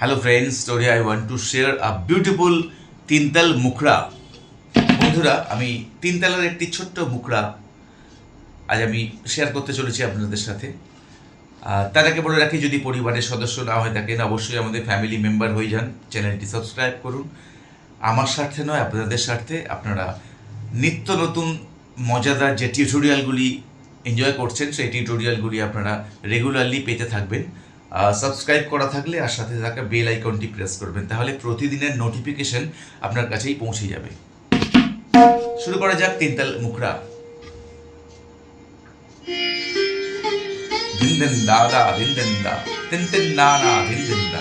Hello friends, today I want to share a beautiful তিনতাল mukhra বন্ধুরা আমি তিনতালের একটি ছোট্ট মুখরা আজ আমি শেয়ার করতে চলেছি আপনাদের সাথে। তার বলে রাখি যদি পরিবারের সদস্য না হয়ে থাকেন অবশ্যই আমাদের ফ্যামিলি মেম্বার হয়ে যান চ্যানেলটি সাবস্ক্রাইব করুন। আমার স্বার্থে নয় আপনাদের স্বার্থে আপনারা নিত্য নতুন মজাদার যে টিউটোরিয়ালগুলি এনজয় করছেন সেই টিউটোরিয়ালগুলি আপনারা রেগুলারলি পেতে থাকবেন। সাবস্ক্রাইব করা থাকলে আর সাথে থাকা বেল আইকনটি প্রেস করবেন, তাহলে প্রতিদিনের নোটিফিকেশন আপনার কাছেই পৌঁছে যাবে। শুরু করা যাক তিনতাল মুখরা। দিন দিন দাদা, দিন দিন দা, তিন তিন না, দিন দিন দা।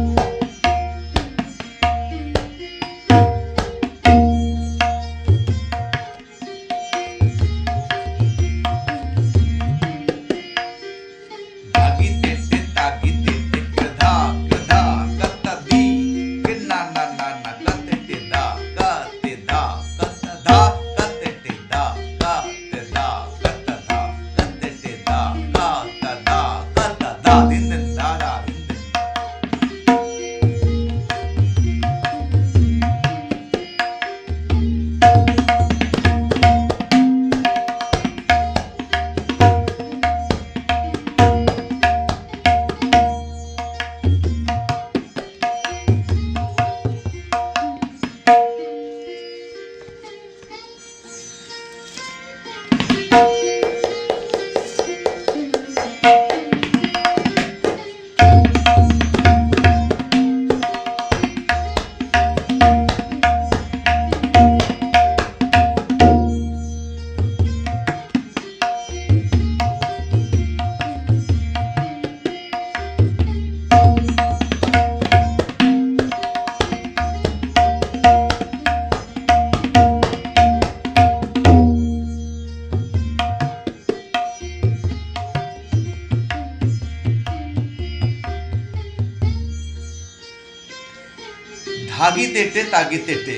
ধাগি তেটে তাগি তেটে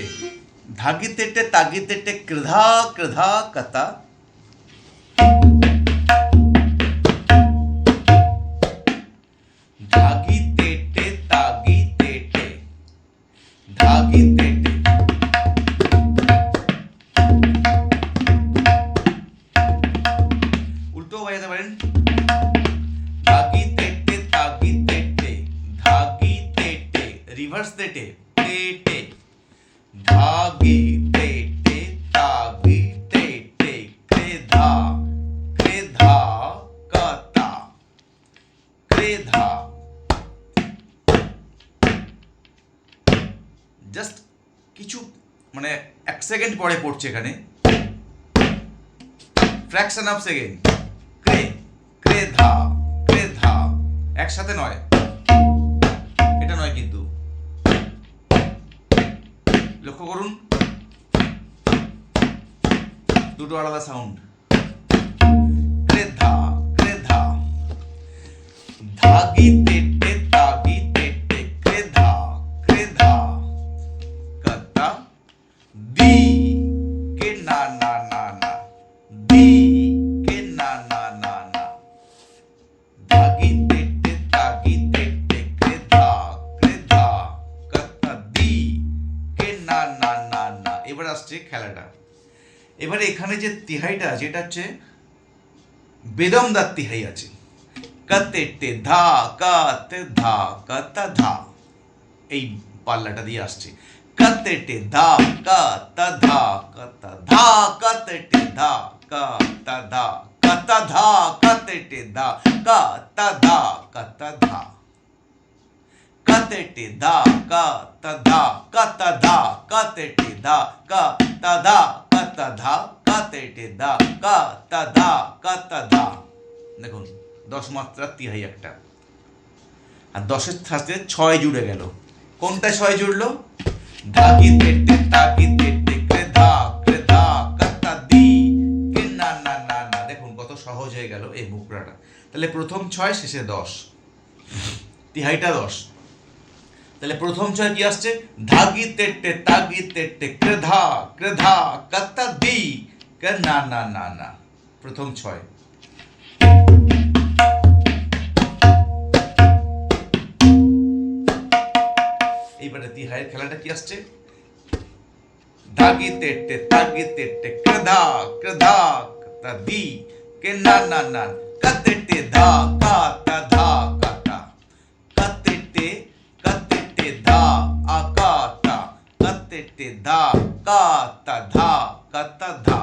ধাগি তেটে তাগি তেটে কৃধা কৃধা কতা ধাগি তেটে তাগি তেটে জাস্ট কিছু মানে এক সেকেন্ড পরে পড়ছে এখানে। ফ্র্যাকশন অফ সেকেন্ড ক্রে ক্রে ধা ক্রে ধা একসাথে নয়। এটা নয় কিন্তু। লক্ষ্য করুন। দুটো আলাদা সাউন্ড ক্রেধা ক্রেধা ধাগি ধা তাগি আসছে খেলাটা। এবারে এখানে যে তিহাইটা আছে, এটা হচ্ছে বেদমদার তিহাই আছে। কতেটে ধা, কাতে ধা, কত ধা, এই পাল্লাটা দিয়ে আসছে। কতেটে ধা, কত ধা কত ধা কতেটে ধা, কত ধা কত ধা কতেটে ধা, কত ধা কত ধা। তেটি দা কা তদা কা তদা কা দা কা তদা কা তদা কা দা কা তদা কা দেখুন, দশ মাত্রা তিহাই একটা। আর দশের সাথে ছয় জুড়ে গেল। কোনটা ছয় জুড়লো? ধাকি তেটে তাকি তেটে ক্রেধা ক্রেধা কাতা দি কে না না না না। দেখুন, কত সহজ হয়ে গেল এই মুকড়াটা তাহলে প্রথম ছয়, শেষে দশ। তিহাইটা দশ। তাহলে প্রথম ছয় কি আসছে? ধাগি তেটে তাগি তেটে ক্রে ধা ক্রে দি না না না না। প্রথম ছয়। এইবারে তিহাইয়ের খেলাটা কি আসছে? ধাগি তেটে তাগি তেটে ক্রধা ক্রধা তা দি কে না না না কতেটে ধা কা, তা, ধা। কতেটে ধা কা তা ধা কাতা ধা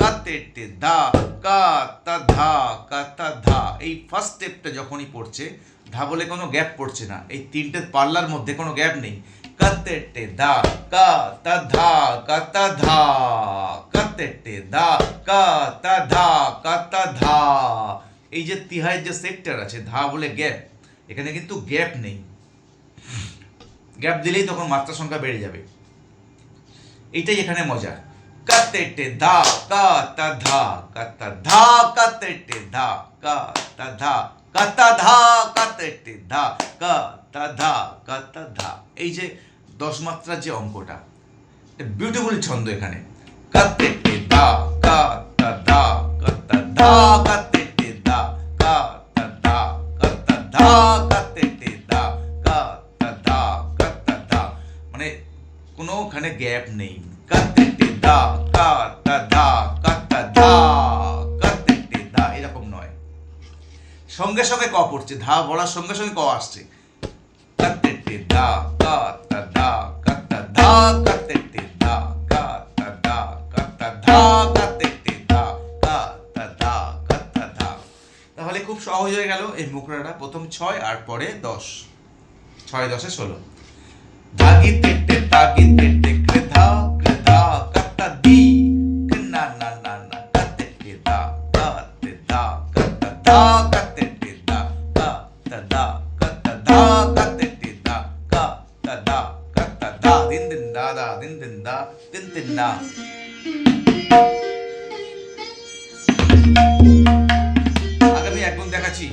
কাতেটে ধা কা তা ধা কাতা ধা এই ফার্স্ট স্টেপটা যখনই পড়ছে ধা বলে কোনো গ্যাপ পড়ছে না। এই তিনটে পাল্লার মধ্যে কোনো গ্যাপ নেই। কাতেটে দা কা তা ধা কাতা ধা কাতেটে দা কা তা ধা কাতা ধা এই যে তিহাইয়ের যে সেক্টর আছে ধা বলে গ্যাপ এখানে কিন্তু গ্যাপ নেই। গ্যাপ দিলেই তখন মাত্রা সংখ্যা বেড়ে যাবে। এইটাই এখানে মজা। কাতেটে ধা কা তা ধা কাতা ধা কাতেটে ধা কা তা ধা কাতা ধা কাতেটে ধা কা তা ধা কাতা ধা। এই যে দশ মাত্রার যে অঙ্কটা বিউটিফুল ছন্দ এখানে। কাতেটে ধা কা তা ধা কাতা ধা গ্যাপ নেই। এরকম নয়। সঙ্গে সঙ্গে ক পড়ছে? ধা বলার সঙ্গে সঙ্গে ক আসছে? দা দা কাতা দা তাহলে খুব সহজ হয়ে গেল এই মুখরাটা। প্রথম ছয়, আর পরে দশ। ছয়, দশে ষোলো। ধাগি তেটে তাগি তেটে দিন দিন দা দা দিন দিন দা দিন দিন দা আগামী একদম দেখাচ্ছি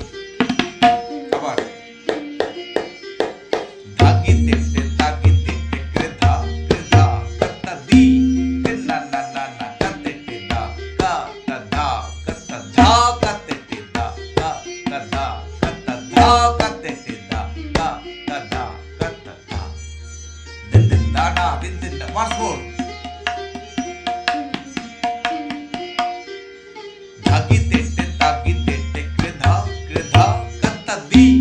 কত্তা দি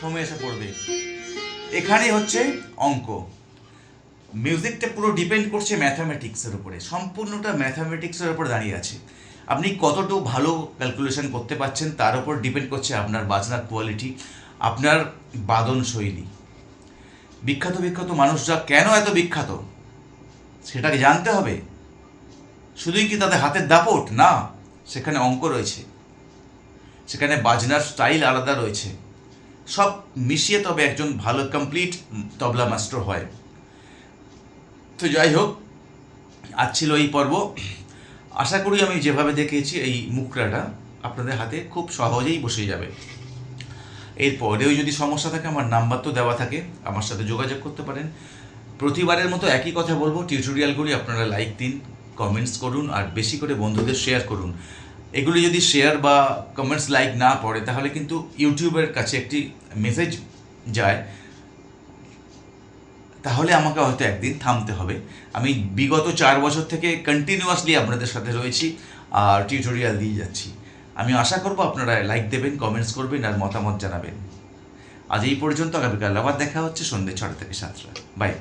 সময় এসে পড়বে। এখানে হচ্ছে অঙ্ক। মিউজিকটা পুরো ডিপেন্ড করছে ম্যাথামেটিক্সের উপরে। সম্পূর্ণটা ম্যাথামেটিক্সের উপর দাঁড়িয়ে আছে। আপনি কতটুকু ভালো ক্যালকুলেশন করতে পারছেন তার উপর ডিপেন্ড করছে আপনার বাজনার কোয়ালিটি আপনার বাদন শৈলী। বিখ্যাত বিখ্যাত মানুষরা কেন এত বিখ্যাত? সেটাকে জানতে হবে। শুধুই কি তাদের হাতের দাপট? না, সেখানে অঙ্ক রয়েছে। সেখানে বাজনার স্টাইল আলাদা রয়েছে। সব মিশিয়ে তবে একজন ভালো কমপ্লিট তবলা মাস্টার হয়। তো যাই হোক, আজ ছিল এই পর্ব। আশা করি আমি যেভাবে দেখেছি এই মুখরাটা আপনাদের হাতে খুব সহজেই বসে যাবে। এরপরেও যদি সমস্যা থাকে, আমার নাম্বার তো দেওয়া থাকে, আমার সাথে যোগাযোগ করতে পারেন। প্রতিবারের মতো একই কথা বলব টিউটোরিয়ালগুলি আপনারা লাইক দিন কমেন্টস করুন, আর বেশি করে বন্ধুদের শেয়ার করুন। এগুলি যদি শেয়ার বা কমেন্টস লাইক না পড়ে, তাহলে কিন্তু ইউটিউবের কাছে একটি মেসেজ যায়। তাহলে আমাকে হয়তো একদিন থামতে হবে। আমি বিগত চার বছর থেকে কন্টিনিউয়াসলি আপনাদের সাথে রয়েছি আর টিউটোরিয়াল দিয়ে যাচ্ছি। আমি আশা করব আপনারা লাইক দেবেন কমেন্টস করবেন আর মতামত জানাবেন। আজ এই পর্যন্ত, আগামীকাল আবার দেখা হচ্ছে সন্ধ্যে ছটা থেকে সাতটা। বাই